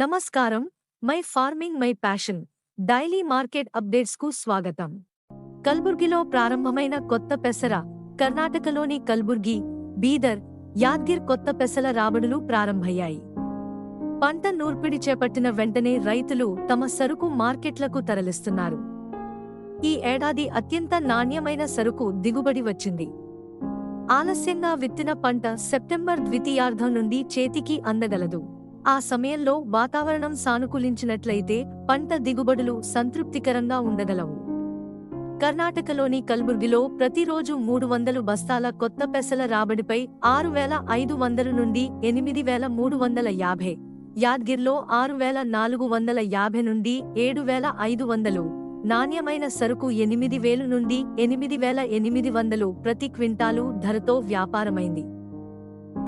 నమస్కారం. My farming my passion. Daily market అప్డేట్స్కు స్వాగతం. కల్బుర్గిలో ప్రారంభమైన కొత్త పెసర కర్ణాటకలోని కల్బుర్గి బీదర్ యాద్గిర్ కొత్త పెసల రాబడులు ప్రారంభయ్యాయి. పంట నూర్పిడి చేపట్టిన వెంటనే రైతులు తమ సరుకు మార్కెట్లకు తరలిస్తున్నారు. ఈ ఏడాది అత్యంత నాణ్యమైన సరుకు దిగుబడి వచ్చింది. ఆలస్యంగా విత్తిన పంట సెప్టెంబర్ ద్వితీయార్ధం నుండి చేతికి అందగలదు. ఆ సమయంలో వాతావరణం సానుకూలించినట్లయితే పంట దిగుబడులు సంతృప్తికరంగా ఉండగలవు. కర్ణాటకలోని కల్బుర్గిలో ప్రతిరోజు మూడు వందలు బస్తాల కొత్త పెసల రాబడిపై ఆరు వేల ఐదు వందల నుండి ఎనిమిది వేల మూడు వందల యాభై యాద్గిర్లో ఆరు వేల నాలుగు వందల యాభై నుండి ఏడు వేల ఐదు వందలు నాణ్యమైన సరుకు ఎనిమిది వేలు నుండి ఎనిమిది వేల ఎనిమిది వందలు ప్రతి క్వింటాలు ధరతో వ్యాపారమైంది.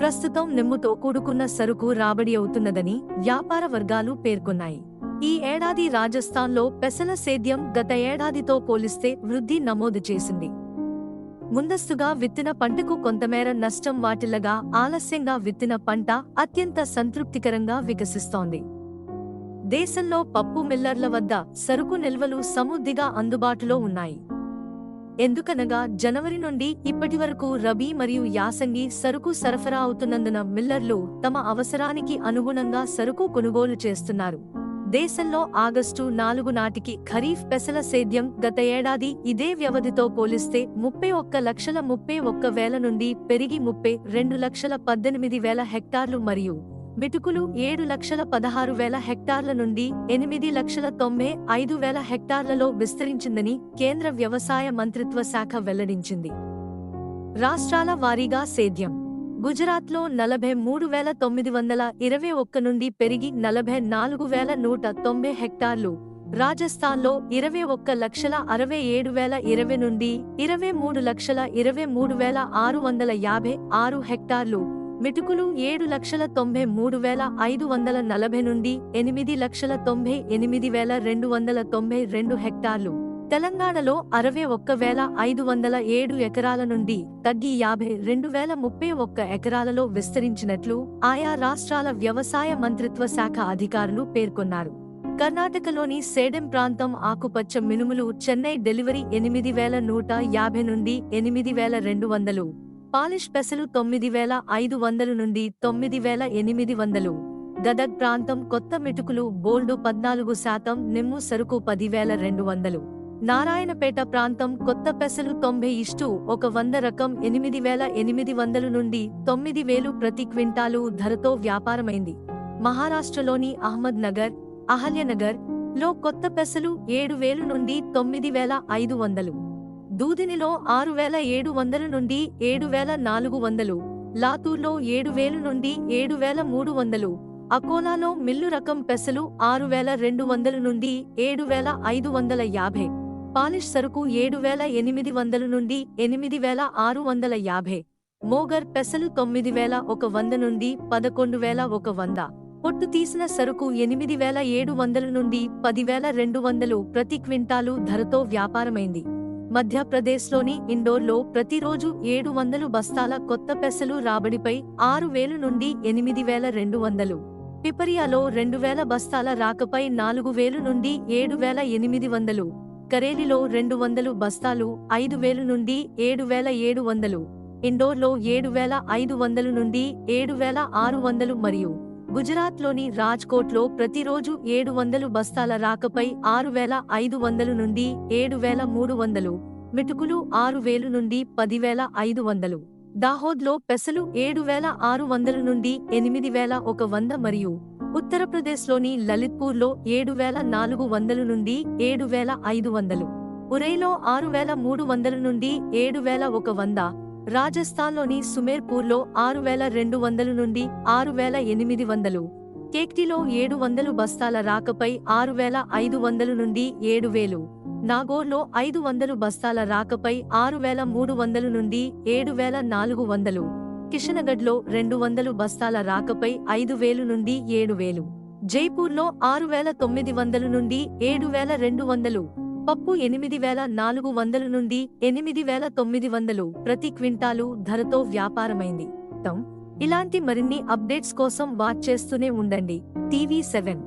ప్రస్తుతం నిమ్ముతో కూడుకున్న సరుకు రాబడి అవుతున్నదని వ్యాపార వర్గాలు పేర్కొన్నాయి. ఈ ఏడాది రాజస్థాన్లో పెసల సేద్యం గత ఏడాదితో పోలిస్తే వృద్ధి నమోదు చేసింది. ముందస్తుగా విత్తిన పంటకు కొంతమేర నష్టం వాటిల్లగా ఆలస్యంగా విత్తిన పంట అత్యంత సంతృప్తికరంగా వికసిస్తోంది. దేశంలో పప్పు మిల్లర్ల వద్ద సరుకు నిల్వలు సమృద్ధిగా అందుబాటులో ఉన్నాయి. ఎందుకనగా జనవరి నుండి ఇప్పటి వరకు రబీ మరియు యాసంగి సరుకు సరఫరా అవుతున్నందున మిల్లర్లు తమ అవసరానికి అనుగుణంగా సరుకు కొనుగోలు చేస్తున్నారు. దేశంలో ఆగస్టు నాలుగు నాటికి ఖరీఫ్ పెసల సేద్యం గత ఏడాది ఇదే వ్యవధితో పోలిస్తే ముప్పై ఒక్క లక్షల ముప్పై ఒక్క వేల నుండి పెరిగి ముప్పై రెండు లక్షల పద్దెనిమిది వేల హెక్టార్లు మరియు బిటుకులు ఏడు లక్షల పదహారు వేల హెక్టార్ల నుండి ఎనిమిది లక్షల తొంభై ఐదు వేల హెక్టార్లలో విస్తరించిందని కేంద్ర వ్యవసాయ మంత్రిత్వ శాఖ వెల్లడించింది. రాష్ట్రాల వారీగా సేద్యం. గుజరాత్లో నలభై మూడు వేల తొమ్మిది వందల ఇరవై ఒక్క నుండి పెరిగి నలభై నాలుగు వేల నూట తొంభై హెక్టార్లు రాజస్థాన్లో ఇరవై ఒక్క లక్షల అరవై ఏడు వేల ఇరవై నుండి ఇరవై మూడు లక్షల ఇరవై మూడు వేల ఆరు వందల యాభై ఆరు హెక్టార్లు మిటుకులు ఏడు లక్షల తొంభై మూడు వేల ఐదు వందల నలభై నుండి ఎనిమిది లక్షల తొంభై ఎనిమిది వేల రెండు వందల తొంభై రెండు హెక్టార్లు. తెలంగాణలో అరవై ఒక్క వేల ఐదు వందల ఏడు ఎకరాల నుండి తగ్గి యాభై రెండు వేల ముప్పై ఒక్క ఎకరాలలో విస్తరించినట్లు ఆయా రాష్ట్రాల వ్యవసాయ మంత్రిత్వ శాఖ అధికారులు పేర్కొన్నారు. కర్ణాటకలోని సేడెం ప్రాంతం ఆకుపచ్చ మినుములు చెన్నై డెలివరీ ఎనిమిది వేల నూట యాభై నుండి ఎనిమిది వేల రెండు వందలు పాలిష్ పెసలు తొమ్మిది వేల ఐదు వందలు నుండి తొమ్మిది వేల ఎనిమిది వందలు. గదగ్ ప్రాంతం కొత్త మిటుకులు బోల్డు పద్నాలుగు శాతం నిమ్ము సరుకు పదివేల రెండు వందలు. నారాయణపేట ప్రాంతం కొత్త పెసలు తొంభై ఇష్టు ఒక వంద రకం ఎనిమిది వేల ఎనిమిది వందలు నుండి తొమ్మిది వేలు ప్రతి క్వింటాలు ధరతో వ్యాపారమైంది. మహారాష్ట్రలోని అహ్మద్ నగర్ అహల్యనగర్లో కొత్త పెసలు ఏడు వేలు నుండి తొమ్మిది వేల ఐదు వందలు. దూదినిలో ఆరు వేల ఏడు వందల నుండి ఏడు వేల నాలుగు వందలు లాతూర్లో ఏడు వేలు నుండి ఏడు వేల మూడు వందలు అకోలాలో మిల్లు రకం పెసలు ఆరు వేల రెండు వందల నుండి ఏడు వేల ఐదు వందల యాభై పాలిష్ సరుకు ఏడు వేల ఎనిమిది వందల నుండి ఎనిమిది వేల ఆరు వందల యాభై మోగర్ పెసలు తొమ్మిది వేల ఒక వంద నుండి పదకొండు వేల ఒక వంద పొట్టు తీసిన సరుకు ఎనిమిది వేల ఏడు వందల నుండి పదివేల రెండు వందలు ప్రతి క్వింటాలు ధరతో వ్యాపారమైంది. మధ్యప్రదేశ్లోని ఇండోర్లో ప్రతిరోజు ఏడు వందలు బస్తాల కొత్త పెసలు రాబడిపై ఆరు వేలు నుండి ఎనిమిది వేల రెండు వందలు. పిపరియాలో రెండు వేల బస్తాల రాకపై నాలుగు వేలు నుండి ఏడు వేల ఎనిమిది వందలు. కరేలిలో రెండు వందలు బస్తాలు ఐదు వేలు నుండి ఏడు వేల ఏడు వందలు. ఇండోర్లో ఏడు వేల ఐదు వందలు నుండి ఏడు వేల ఆరు వందలు మరియు గుజరాత్లోని రాజ్కోట్లో ప్రతిరోజు ఏడు వందలు బస్తాల రాకపై ఆరు వేల ఐదు వందలు నుండి ఏడు వేల మూడు వందలు మిటుకులు ఆరు వేలు నుండి పదివేల ఐదు వందలు దాహోద్లో పెసలు ఏడు వేల ఆరు వందల నుండి ఎనిమిది వేల ఒక వంద మరియు ఉత్తరప్రదేశ్లోని లలిత్పూర్లో ఏడు వేల నాలుగు వందలు నుండి ఏడు వేల ఐదు వందలు ఉరైలో ఆరు వేల మూడు వందల నుండి ఏడు వేల ఒక వంద రాజస్థాన్లోని సుమేర్పూర్లో ఆరు వేల రెండు వందల నుండి ఆరు వేల ఎనిమిది వందలు. కేక్టిలో ఏడు వందలు బస్తాల రాకపై ఆరు వేల ఐదు వందలు నుండి ఏడు వేలు. నాగోర్లో ఐదు వందలు బస్తాల రాకపై ఆరు వేల మూడు వందలు నుండి ఏడు వేల నాలుగు వందలు. కిషనగఢ్లో రెండు వందలు బస్తాల రాకపై ఐదు వేలు నుండి ఏడు వేలు. జైపూర్లో ఆరు వేల తొమ్మిది వందలు నుండి ఏడు వేల రెండు వందలు. పప్పు ఎనిమిది వేల నాలుగు వందల నుండి ఎనిమిది వేల తొమ్మిది వందలు ప్రతి క్వింటాలు ధరతో వ్యాపారమైంది. ఇలాంటి మరిన్ని అప్డేట్స్ కోసం వాచ్ చేస్తూనే ఉండండి. TV seven.